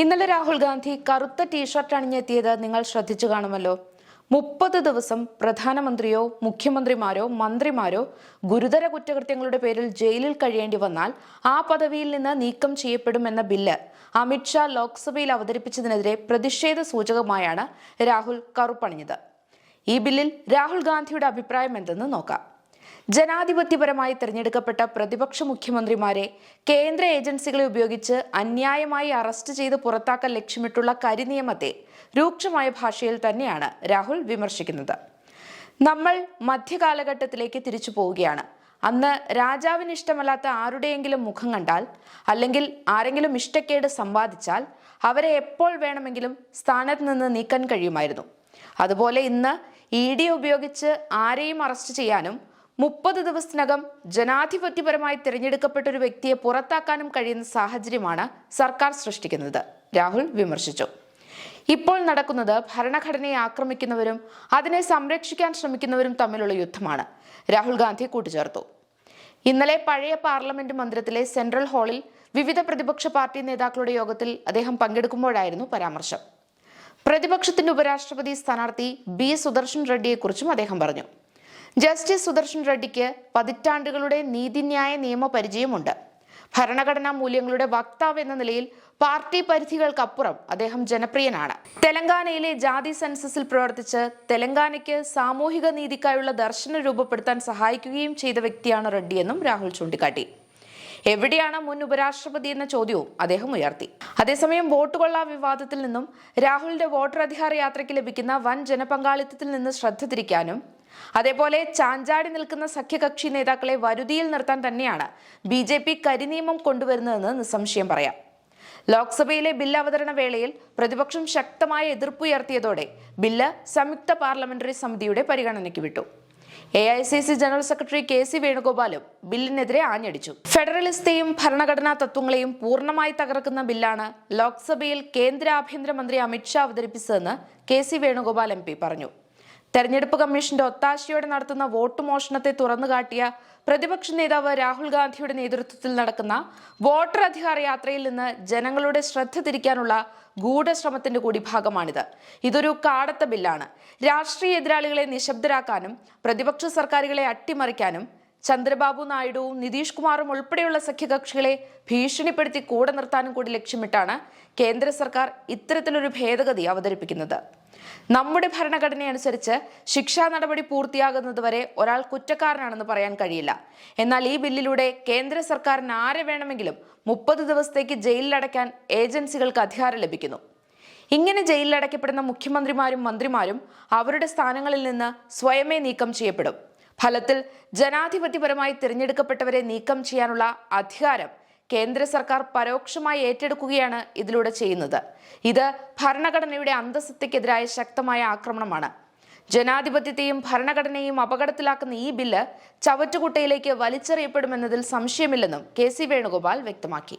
ഇന്നലെ രാഹുൽ ഗാന്ധി കറുത്ത ടീഷർട്ട് അണിഞ്ഞെത്തിയത് നിങ്ങൾ ശ്രദ്ധിച്ചു കാണുമല്ലോ. മുപ്പത് ദിവസം പ്രധാനമന്ത്രിയോ മുഖ്യമന്ത്രിമാരോ മന്ത്രിമാരോ ഗുരുതര കുറ്റകൃത്യങ്ങളുടെ പേരിൽ ജയിലിൽ കഴിയേണ്ടി വന്നാൽ ആ പദവിയിൽ നിന്ന് നീക്കം ചെയ്യപ്പെടുമെന്ന ബില്ല് അമിത്ഷാ ലോക്സഭയിൽ അവതരിപ്പിച്ചതിനെതിരെ പ്രതിഷേധ സൂചകമായാണ് രാഹുൽ കറുപ്പണിഞ്ഞത്. ഈ ബില്ലിൽ രാഹുൽ ഗാന്ധിയുടെ അഭിപ്രായം എന്തെന്ന് നോക്കാം. ജനാധിപത്യപരമായി തിരഞ്ഞെടുക്കപ്പെട്ട പ്രതിപക്ഷ മുഖ്യമന്ത്രിമാരെ കേന്ദ്ര ഏജൻസികളെ ഉപയോഗിച്ച് അന്യായമായി അറസ്റ്റ് ചെയ്ത് പുറത്താക്കാൻ ലക്ഷ്യമിട്ടുള്ള കരിനിയമത്തെ രൂക്ഷമായ ഭാഷയിൽ തന്നെയാണ് രാഹുൽ വിമർശിക്കുന്നത്. നമ്മൾ മധ്യകാലഘട്ടത്തിലേക്ക് തിരിച്ചു പോവുകയാണ്. അന്ന് രാജാവിന് ഇഷ്ടമല്ലാത്ത ആരുടെയെങ്കിലും മുഖം കണ്ടാൽ അല്ലെങ്കിൽ ആരെങ്കിലും ഇഷ്ടക്കേട് സമ്പാദിച്ചാൽ അവരെ എപ്പോൾ വേണമെങ്കിലും സ്ഥാനത്ത് നിന്ന് നീക്കാൻ കഴിയുമായിരുന്നു. അതുപോലെ ഇന്ന് ഇ ഡി ഉപയോഗിച്ച് ആരെയും അറസ്റ്റ് ചെയ്യാനും മുപ്പത് ദിവസത്തിനകം ജനാധിപത്യപരമായി തിരഞ്ഞെടുക്കപ്പെട്ട ഒരു വ്യക്തിയെ പുറത്താക്കാനും കഴിയുന്ന സാഹചര്യമാണ് സർക്കാർ സൃഷ്ടിക്കുന്നത്. രാഹുൽ വിമർശിച്ചു. ഇപ്പോൾ നടക്കുന്നത് ഭരണഘടനയെ ആക്രമിക്കുന്നവരും അതിനെ സംരക്ഷിക്കാൻ ശ്രമിക്കുന്നവരും തമ്മിലുള്ള യുദ്ധമാണ്. രാഹുൽ ഗാന്ധി കൂട്ടിച്ചേർത്തു ഇന്നലെ പഴയ പാർലമെന്റ് മന്ദിരത്തിലെ സെൻട്രൽ ഹാളിൽ വിവിധ പ്രതിപക്ഷ പാർട്ടി നേതാക്കളുടെ യോഗത്തിൽ അദ്ദേഹം പങ്കെടുക്കുമ്പോഴായിരുന്നു പരാമർശം. പ്രതിപക്ഷത്തിന്റെ ഉപരാഷ്ട്രപതി സ്ഥാനാർത്ഥി ബി സുദർശൻ റെഡ്ഡിയെക്കുറിച്ചും അദ്ദേഹം പറഞ്ഞു. ജസ്റ്റിസ് സുദർശൻ റെഡ്ഡിക്ക് പതിറ്റാണ്ടുകളുടെ നീതിന്യായ നിയമ പരിചയമുണ്ട് ഭരണഘടനാ മൂല്യങ്ങളുടെ വക്താവ് എന്ന നിലയിൽ പാർട്ടി പരിധികൾക്കപ്പുറം അദ്ദേഹം ജനപ്രിയനാണ്. തെലങ്കാനയിലെ ജാതി സെൻസസിൽ പ്രവർത്തിച്ച് തെലങ്കാനയ്ക്ക് സാമൂഹിക നീതിക്കായുള്ള ദർശനം രൂപപ്പെടുത്താൻ സഹായിക്കുകയും ചെയ്ത വ്യക്തിയാണ് റെഡ്ഡിയെന്നും രാഹുൽ ചൂണ്ടിക്കാട്ടി. എവിടെയാണ് മുൻ ഉപരാഷ്ട്രപതി എന്ന ചോദ്യവും അദ്ദേഹം ഉയർത്തി. അതേസമയം വോട്ട് കൊള്ളാ വിവാദത്തിൽ നിന്നും രാഹുലിന്റെ വോട്ടർ അധികാര യാത്രയ്ക്ക് ലഭിക്കുന്ന വൻ ജനപങ്കാളിത്തത്തിൽ നിന്ന് ശ്രദ്ധ തിരിക്കാനും അതേപോലെ ചാഞ്ചാടി നിൽക്കുന്ന സഖ്യകക്ഷി നേതാക്കളെ വരുതിയിൽ നിർത്താൻ തന്നെയാണ് ബി ജെ പി കരിനിയമം കൊണ്ടുവരുന്നതെന്ന് നിസ്സംശയം പറയാം. ലോക്സഭയിലെ ബില്ല് അവതരണ വേളയിൽ പ്രതിപക്ഷം ശക്തമായ എതിർപ്പുയർത്തിയതോടെ ബില്ല് സംയുക്ത പാർലമെന്ററി സമിതിയുടെ പരിഗണനയ്ക്ക് വിട്ടു. A I C C general secretary K C വേണുഗോപാലും ബില്ലിനെതിരെ ആഞ്ഞടിച്ചു. ഫെഡറലിസ്റ്റേയും ഭരണഘടനാ തത്വങ്ങളെയും പൂർണമായി തകർക്കുന്ന ബില്ലാണ് ലോക്സഭയിൽ കേന്ദ്ര ആഭ്യന്തരമന്ത്രി അമിത്ഷാ അവതരിപ്പിച്ചതെന്ന് കെ സി വേണുഗോപാൽ എം പറഞ്ഞു. തെരഞ്ഞെടുപ്പ് കമ്മീഷന്റെ ഒത്താശയോടെ നടത്തുന്ന വോട്ട് മോഷണത്തെ തുറന്നുകാട്ടിയ പ്രതിപക്ഷ നേതാവ് രാഹുൽ ഗാന്ധിയുടെ നേതൃത്വത്തിൽ നടക്കുന്ന വോട്ടർ അധികാര യാത്രയിൽ നിന്ന് ജനങ്ങളുടെ ശ്രദ്ധ തിരിക്കാനുള്ള ഗൂഢശ്രമത്തിന്റെ കൂടി ഭാഗമാണിത്. ഇതൊരു കാടത്ത ബില്ലാണ്. രാഷ്ട്രീയ എതിരാളികളെ നിശബ്ദരാക്കാനും പ്രതിപക്ഷ സർക്കാരുകളെ അട്ടിമറിക്കാനും ചന്ദ്രബാബു നായിഡുവും നിതീഷ് കുമാറും ഉൾപ്പെടെയുള്ള സഖ്യകക്ഷികളെ ഭീഷണിപ്പെടുത്തി കൂടെ നിർത്താനും കൂടി ലക്ഷ്യമിട്ടാണ് കേന്ദ്ര സർക്കാർ ഇത്തരത്തിലൊരു ഭേദഗതി അവതരിപ്പിക്കുന്നത്. നമ്മുടെ ഭരണഘടനയനുസരിച്ച് ശിക്ഷാ നടപടി പൂർത്തിയാകുന്നതുവരെ ഒരാൾ കുറ്റക്കാരനാണെന്ന് പറയാൻ കഴിയില്ല. എന്നാൽ ഈ ബില്ലിലൂടെ കേന്ദ്ര സർക്കാരിന് ആരെ വേണമെങ്കിലും മുപ്പത് ദിവസത്തേക്ക് ജയിലിലടയ്ക്കാൻ ഏജൻസികൾക്ക് അധികാരം ലഭിക്കുന്നു. ഇങ്ങനെ ജയിലിലടയ്ക്കപ്പെടുന്ന മുഖ്യമന്ത്രിമാരും മന്ത്രിമാരും അവരുടെ സ്ഥാനങ്ങളിൽ നിന്ന് സ്വയമേ നീക്കം ചെയ്യപ്പെടും. ഫലത്തിൽ ജനാധിപത്യപരമായി തിരഞ്ഞെടുക്കപ്പെട്ടവരെ നീക്കം ചെയ്യാനുള്ള അധികാരം കേന്ദ്ര സർക്കാർ പരോക്ഷമായി ഏറ്റെടുക്കുകയാണ് ഇതിലൂടെ ചെയ്യുന്നത്. ഇത് ഭരണഘടനയുടെ അന്തസ്സത്തയ്ക്കെതിരായ ശക്തമായ ആക്രമണമാണ്. ജനാധിപത്യത്തെയും ഭരണഘടനയെയും അപകടത്തിലാക്കുന്ന ഈ ബില്ല് ചവറ്റുകുട്ടയിലേക്ക് വലിച്ചെറിയപ്പെടുമെന്നതിൽ സംശയമില്ലെന്നും കെ സി വേണുഗോപാൽ വ്യക്തമാക്കി.